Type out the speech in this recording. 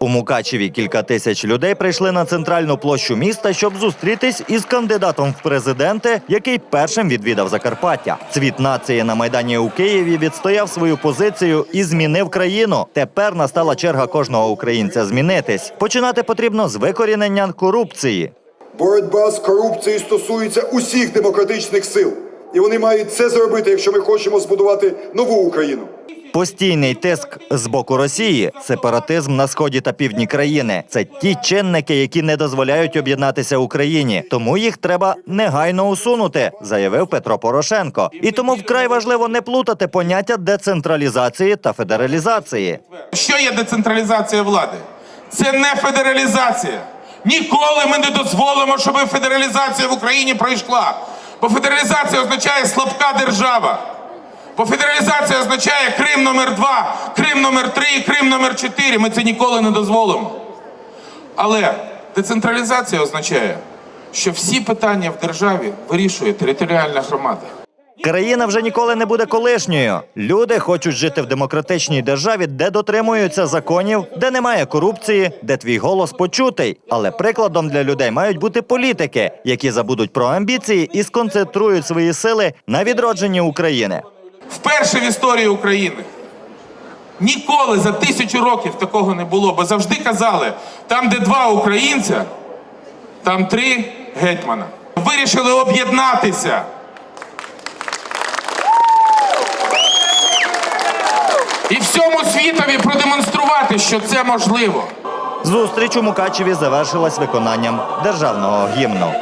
У Мукачеві кілька тисяч людей прийшли на центральну площу міста, щоб зустрітись із кандидатом в президенти, який першим відвідав Закарпаття. Цвіт нації на майдані у Києві відстояв свою позицію і змінив країну. Тепер настала черга кожного українця змінитись. Починати потрібно з викорінення корупції. Боротьба з корупцією стосується усіх демократичних сил, і вони мають це зробити, якщо ми хочемо збудувати нову Україну. Постійний тиск з боку Росії, сепаратизм на сході та півдні країни це ті чинники, які не дозволяють об'єднатися Україні. Тому їх треба негайно усунути, заявив Петро Порошенко. І тому вкрай важливо не плутати поняття децентралізації та федералізації. Що є децентралізація влади? Це не федералізація. Ніколи ми не дозволимо, щоб федералізація в Україні пройшла. Бо федералізація означає слабка держава. Бо федералізація означає Крим номер 2 Крим номер 3 Крим номер 4 Ми це ніколи не дозволимо. Але децентралізація означає, що всі питання в державі вирішує територіальна громада. Країна вже ніколи не буде колишньою. Люди хочуть жити в демократичній державі, де дотримуються законів, де немає корупції, де твій голос почутий. Але прикладом для людей мають бути політики, які забудуть про амбіції і сконцентрують свої сили на відродженні України. Вперше в історії України. Ніколи за тисячу років такого не було, бо завжди казали, там, де два українця, там три гетьмана. Вирішили об'єднатися. І всьому світові продемонструвати, що це можливо. Зустріч у Мукачеві завершилась виконанням державного гімну.